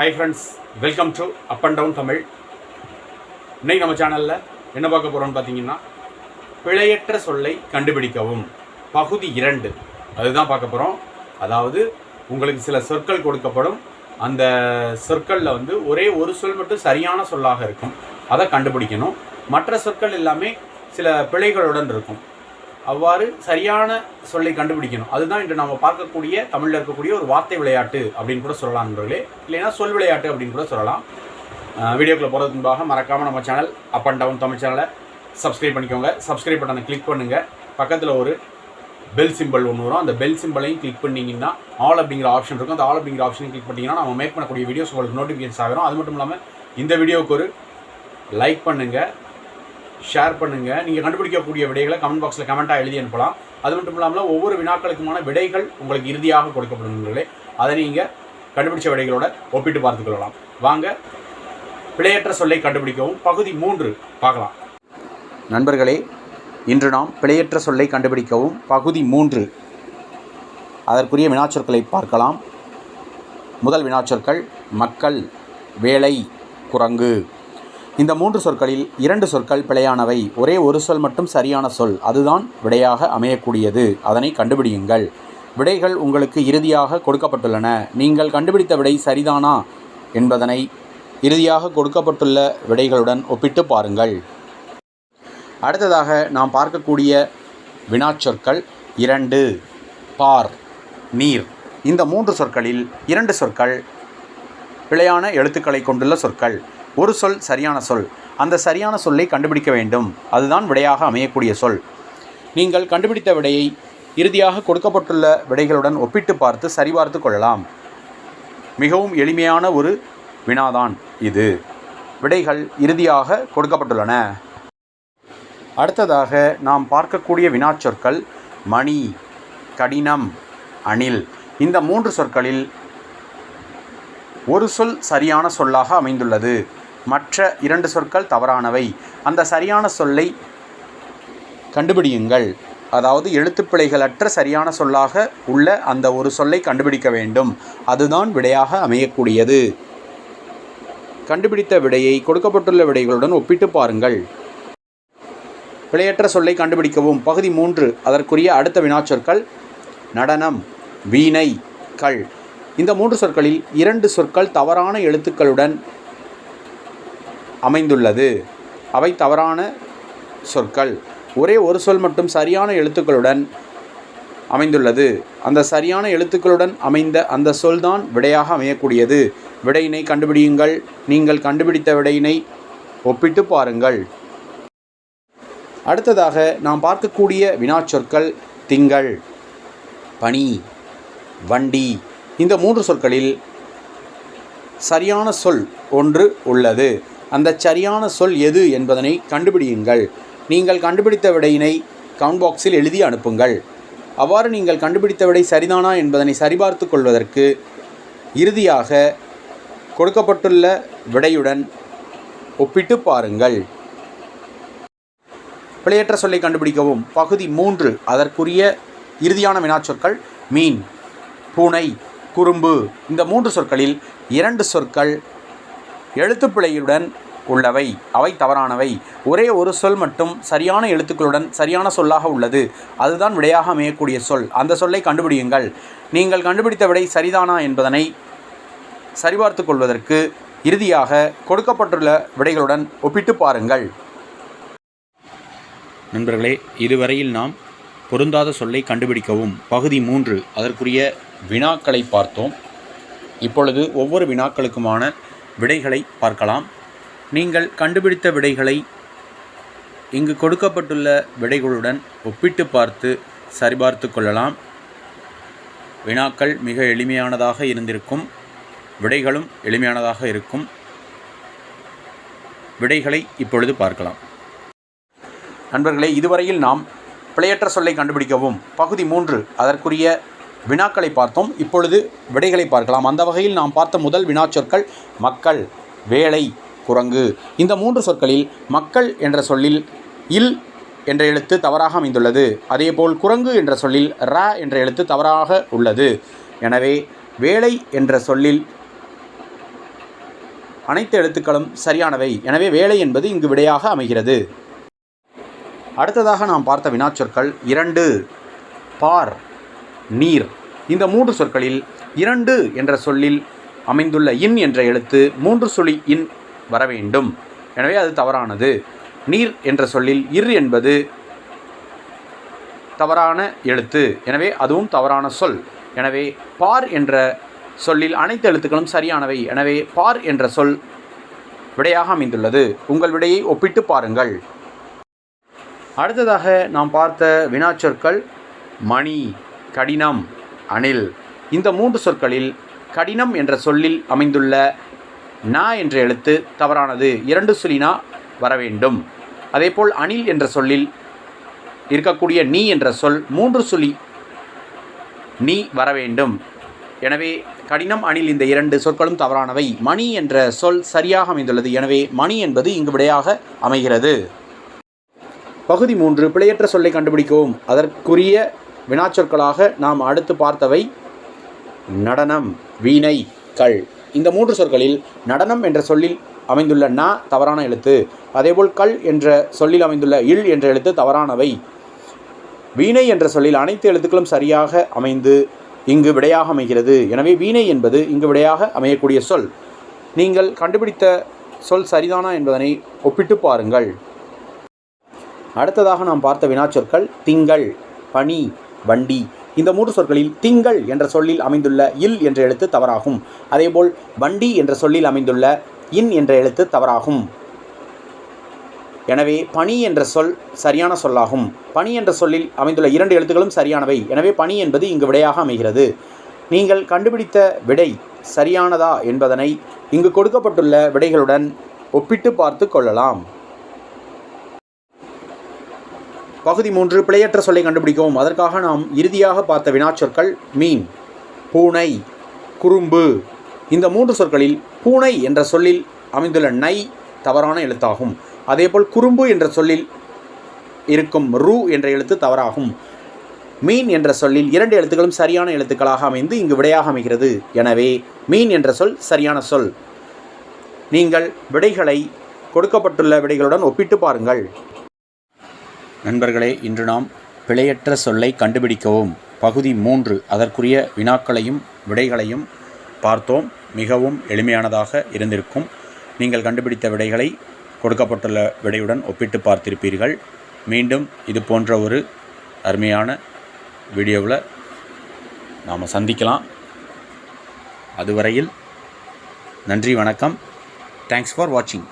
Hi friends welcome to up and down Tamil இன்னைக்கு நம்ம சேனலில் என்ன பார்க்க போகிறோம்னு பார்த்தீங்கன்னா பிழையற்ற சொல்லை கண்டுபிடிக்கவும். பகுதி இரண்டு. அதுதான் பார்க்க போகிறோம் அதாவது உங்களுக்கு சில சொற்கள் கொடுக்கப்படும். அந்த சொற்களில் வந்து ஒரே ஒரு சொல் மட்டும் சரியான சொல்லாக இருக்கும். அதை கண்டுபிடிக்கணும். மற்ற சொற்கள் எல்லாமே சில பிழைகளுடன் இருக்கும். அவ்வாறு சரியான சொல்லை கண்டுபிடிக்கணும். அதுதான் இன்று நம்ம பார்க்கக்கூடிய தமிழில் இருக்கக்கூடிய ஒரு வார்த்தை விளையாட்டு அப்படின்னு கூட சொல்லலாம் நண்பர்களே. இல்லைன்னா சொல் விளையாட்டு அப்படின்னு கூட சொல்லலாம். வீடியோக்குள்ளே போகிறதுக்கு முன்பாக மறக்காமல் நம்ம channel up and down Tamil சேனலை சப்ஸ்கிரைப் பண்ணிக்கோங்க. சப்ஸ்கிரைப் பட்டனை கிளிக் பண்ணுங்கள் பக்கத்தில் ஒரு பெல் சிம்பிள் ஒன்று வரும். அந்த பெல் சிம்பிளையும் கிளிக் பண்ணிங்கன்னா ஆல் அப்படிங்கிற ஆப்ஷன் இருக்கும். அந்த ஆல் அப்படிங்கிற ஆப்ஷனையும் கிளிக் பண்ணிங்கன்னா நம்ம மேக் பண்ணக்கூடிய வீடியோஸ் உங்களுக்கு நோட்டிஃபிகேஷன் ஆகிறோம் அது மட்டும் இல்லாமல் இந்த வீடியோவுக்கு ஒரு லைக் பண்ணுங்கள் ஷேர் பண்ணுங்கள் நீங்கள் கண்டுபிடிக்கக்கூடிய விடைகளை கமெண்ட் பாக்ஸில் கமெண்ட்டாக எழுதி அனுப்பலாம். அது மட்டும் இல்லாமல் ஒவ்வொரு வினாக்களுக்குமான விடைகள் உங்களுக்கு இறுதியாக கொடுக்கப்படும் அதை நீங்கள் கண்டுபிடிச்ச விடைகளோட ஒப்பிட்டு பார்த்துக்கொள்ளலாம் வாங்க பிழையற்ற சொல்லை கண்டுபிடிக்கவும். பகுதி மூன்று பார்க்கலாம். நண்பர்களே இன்று நாம் பிழையற்ற சொல்லை கண்டுபிடிக்கவும். பகுதி மூன்று. அதற்குரிய வினாச்சொற்களை பார்க்கலாம். முதல் வினாச்சொற்கள் மக்கள் வேலை குரங்கு. இந்த மூன்று சொற்களில் இரண்டு சொற்கள் பிழையானவை. ஒரே ஒரு சொல் மட்டும் சரியான சொல். அதுதான் விடையாக அமையக்கூடியது. அதனை கண்டுபிடியுங்கள். விடைகள் உங்களுக்கு இறுதியாக கொடுக்கப்பட்டுள்ளன. நீங்கள் கண்டுபிடித்த விடை சரிதானா என்பதனை இறுதியாக கொடுக்கப்பட்டுள்ள விடைகளுடன் ஒப்பிட்டு பாருங்கள். அடுத்ததாக நாம் பார்க்கக்கூடிய வினாச்சொற்கள் இரண்டு பார் நீர். இந்த மூன்று சொற்களில் இரண்டு சொற்கள் பிழையான எழுத்துக்களை கொண்டுள்ள சொற்கள். ஒரு சொல் சரியான சொல். அந்த சரியான சொல்லை கண்டுபிடிக்க வேண்டும். அதுதான் விடையாக அமையக்கூடிய சொல். நீங்கள் கண்டுபிடித்த விடையை இறுதியாக கொடுக்கப்பட்டுள்ள விடைகளுடன் ஒப்பிட்டு பார்த்து சரிபார்த்து கொள்ளலாம். மிகவும் எளிமையான ஒரு வினாதான் இது. விடைகள் இறுதியாக கொடுக்கப்பட்டுள்ளன. அடுத்ததாக நாம் பார்க்கக்கூடிய வினாச்சொற்கள் மணி கடினம் அணில். இந்த மூன்று சொற்களில் ஒரு சொல் சரியான சொல்லாக அமைந்துள்ளது. மற்ற இரண்டு சொற்கள் தவறானவை. அந்த சரியான சொல்லை கண்டுபிடியுங்கள். அதாவது எழுத்துப்பிழைகளற்ற சரியான சொல்லாக உள்ள அந்த ஒரு சொல்லை கண்டுபிடிக்க வேண்டும். அதுதான் விடையாக அமையக்கூடியது. கண்டுபிடித்த விடையை கொடுக்கப்பட்டுள்ள விடைகளுடன் ஒப்பிட்டு பாருங்கள். பிழையற்ற சொல்லை கண்டுபிடிக்கவும். பகுதி மூன்று. அதற்குரிய அடுத்த வினாச்சொற்கள் நடனம் வீணை கள் இந்த மூன்று சொற்களில் இரண்டு சொற்கள் தவறான எழுத்துக்களுடன் அமைந்துள்ளது. அவை தவறான சொற்கள். ஒரே ஒரு சொல் மட்டும் சரியான எழுத்துக்களுடன் அமைந்துள்ளது. அந்த சரியான எழுத்துக்களுடன் அமைந்த அந்த சொல்தான் விடையாக அமையக்கூடியது. விடையினை கண்டுபிடியுங்கள். நீங்கள் கண்டுபிடித்த விடையினை ஒப்பிட்டு பாருங்கள். அடுத்ததாக நாம் பார்க்கக்கூடிய வினாச்சொற்கள் திங்கள். பனி வண்டி இந்த மூன்று சொற்களில் சரியான சொல் ஒன்று உள்ளது. அந்த சரியான சொல் எது என்பதனை கண்டுபிடியுங்கள். நீங்கள் கண்டுபிடித்த விடையினை கவுண்ட் பாக்ஸில் எழுதி அனுப்புங்கள். அவ்வாறு நீங்கள் கண்டுபிடித்த விடை சரிதானா என்பதனை சரிபார்த்து கொள்வதற்கு இறுதியாக கொடுக்கப்பட்டுள்ள விடையுடன் ஒப்பிட்டு பாருங்கள். பிழையற்ற சொல்லை கண்டுபிடிக்கவும். பகுதி மூன்று அதற்குரிய இறுதியான வினாச்சொற்கள் மீன் பூனை குறும்பு. இந்த மூன்று சொற்களில் இரண்டு சொற்கள் எழுத்துப்பிழையுடன் உள்ளவை. அவை தவறானவை. ஒரே ஒரு சொல் மட்டும் சரியான எழுத்துக்களுடன் சரியான சொல்லாக உள்ளது. அதுதான் விடையாக அமையக்கூடிய சொல். அந்த சொல்லை கண்டுபிடியுங்கள். நீங்கள் கண்டுபிடித்த விடை சரிதானா என்பதனை சரிபார்த்து கொள்வதற்கு இறுதியாக கொடுக்கப்பட்டுள்ள விடைகளுடன் ஒப்பிட்டு பாருங்கள். நண்பர்களே இதுவரையில் நாம் பொருந்தாத சொல்லை கண்டுபிடிக்கவும். பகுதி மூன்று அதற்குரிய வினாக்களை பார்த்தோம். இப்பொழுது ஒவ்வொரு வினாக்களுக்குமான விடைகளை பார்க்கலாம். நீங்கள் கண்டுபிடித்த விடைகளை இங்கு கொடுக்கப்பட்டுள்ள விடைகளுடன் ஒப்பிட்டு பார்த்து சரிபார்த்து கொள்ளலாம். வினாக்கள் மிக எளிமையானதாக இருந்திருக்கும். விடைகளும் எளிமையானதாக இருக்கும். விடைகளை இப்பொழுது பார்க்கலாம். நண்பர்களே இதுவரையில் நாம் பிழையற்ற சொல்லை கண்டுபிடிக்கவும் பகுதி மூன்று அதற்குரிய வினாக்களை பார்த்தோம். இப்பொழுது விடைகளை பார்க்கலாம். அந்த வகையில் நாம் பார்த்த முதல் வினாச்சொற்கள் மக்கள் வேலை குரங்கு. இந்த மூன்று சொற்களில் மக்கள் என்ற சொல்லில் இல் என்ற எழுத்து தவறாக அமைந்துள்ளது. அதேபோல் குரங்கு என்ற சொல்லில் ர என்ற எழுத்து தவறாக உள்ளது. எனவே வேலை என்ற சொல்லில் அனைத்து எழுத்துக்களும் சரியானவை. எனவே வேலை என்பது இங்கு விடையாக அமைகிறது. அடுத்ததாக நாம் பார்த்த வினாச்சொற்கள் இரண்டு. பார். நீர். இந்த மூன்று சொற்களில் இரண்டு என்ற சொல்லில் அமைந்துள்ள இன் என்ற எழுத்து மூன்று சொல்லி இன் வர வேண்டும். எனவே அது தவறானது. நீர் என்ற சொல்லில் இர் என்பது தவறான எழுத்து. எனவே அதுவும் தவறான சொல். எனவே பார் என்ற சொல்லில் அனைத்து எழுத்துக்களும் சரியானவை. எனவே பார் என்ற சொல் விடையாக அமைந்துள்ளது. உங்கள் விடையை ஒப்பிட்டு பாருங்கள். அடுத்ததாக நாம் பார்த்த வினாச்சொற்கள் மணி. கடினம் அணில். இந்த மூன்று சொற்களில் கடினம் என்ற சொல்லில் அமைந்துள்ள நா என்ற எழுத்து தவறானது. இரண்டு சுழினா வர வேண்டும். அதேபோல் அணில் என்ற சொல்லில் இருக்கக்கூடிய நீ என்ற சொல் மூன்று சுழி நீ வர வேண்டும். எனவே கடினம் அணில் இந்த இரண்டு சொற்களும் தவறானவை. மணி என்ற சொல் சரியாக அமைந்துள்ளது. எனவே மணி என்பது இங்கு விடையாக அமைகிறது. பகுதி மூன்று பிழையற்ற சொல்லை கண்டுபிடிக்கவும். அதற்குரிய வினாச்சொற்களாக நாம் அடுத்து பார்த்தவை நடனம் வீணை கள் இந்த மூன்று சொற்களில் நடனம் என்ற சொல்லில் அமைந்துள்ள ந தவறான எழுத்து அதேபோல் கல் என்ற சொல்லில் அமைந்துள்ள இல் என்ற எழுத்து தவறானவை. வீணை என்ற சொல்லில் அனைத்து எழுத்துக்களும் சரியாக அமைந்து இங்கு விடையாக அமைகிறது. எனவே வீணை என்பது இங்கு விடையாக அமையக்கூடிய சொல். நீங்கள் கண்டுபிடித்த சொல் சரிதானா என்பதனை ஒப்பிட்டு பாருங்கள். அடுத்ததாக நாம் பார்த்த வினாச்சொற்கள் திங்கள் பனி வண்டி. இந்த மூன்று சொற்களில் திங்கள் என்ற சொல்லில் அமைந்துள்ள இல் என்ற எழுத்து தவறாகும். அதேபோல் வண்டி என்ற சொல்லில் அமைந்துள்ள இன் என்ற எழுத்து தவறாகும். எனவே பனி என்ற சொல் சரியான சொல்லாகும். பனி என்ற சொல்லில் அமைந்துள்ள இரண்டு எழுத்துக்களும் சரியானவை. எனவே பனி என்பது இங்கு விடையாக அமைகிறது. நீங்கள் கண்டுபிடித்த விடை சரியானதா என்பதனை இங்கு கொடுக்கப்பட்டுள்ள விடைகளுடன் ஒப்பிட்டு பார்த்து கொள்ளலாம். பகுதி மூன்று பிழையற்ற சொல்லை கண்டுபிடிக்கவும். அதற்காக நாம் இறுதியாக பார்த்த வினாச்சொற்கள் மீன் பூனை குறும்பு. இந்த மூன்று சொற்களில் பூனை என்ற சொல்லில் அமைந்துள்ள நை தவறான எழுத்தாகும். அதேபோல் குறும்பு என்ற சொல்லில் இருக்கும் ரூ என்ற எழுத்து தவறாகும். மீன் என்ற சொல்லில் இரண்டு எழுத்துக்களும் சரியான எழுத்துக்களாக அமைந்து இங்கு விடையாக அமைகிறது. எனவே மீன் என்ற சொல் சரியான சொல். நீங்கள் விடைகளை கொடுக்கப்பட்டுள்ள விடைகளுடன் ஒப்பிட்டு பாருங்கள். நண்பர்களே இன்று நாம் பிழையற்ற சொல்லை கண்டுபிடிக்கவும். பகுதி மூன்று அதற்குரிய வினாக்களையும் விடைகளையும் பார்த்தோம். மிகவும் எளிமையானதாக இருந்திருக்கும். நீங்கள் கண்டுபிடித்த விடைகளை கொடுக்கப்பட்டுள்ள விடையுடன் ஒப்பிட்டு பார்த்திருப்பீர்கள். மீண்டும் இது போன்ற ஒரு அருமையான வீடியோவில் நாம் சந்திக்கலாம். அதுவரையில் நன்றி வணக்கம். தேங்க்ஸ் ஃபார் வாட்சிங்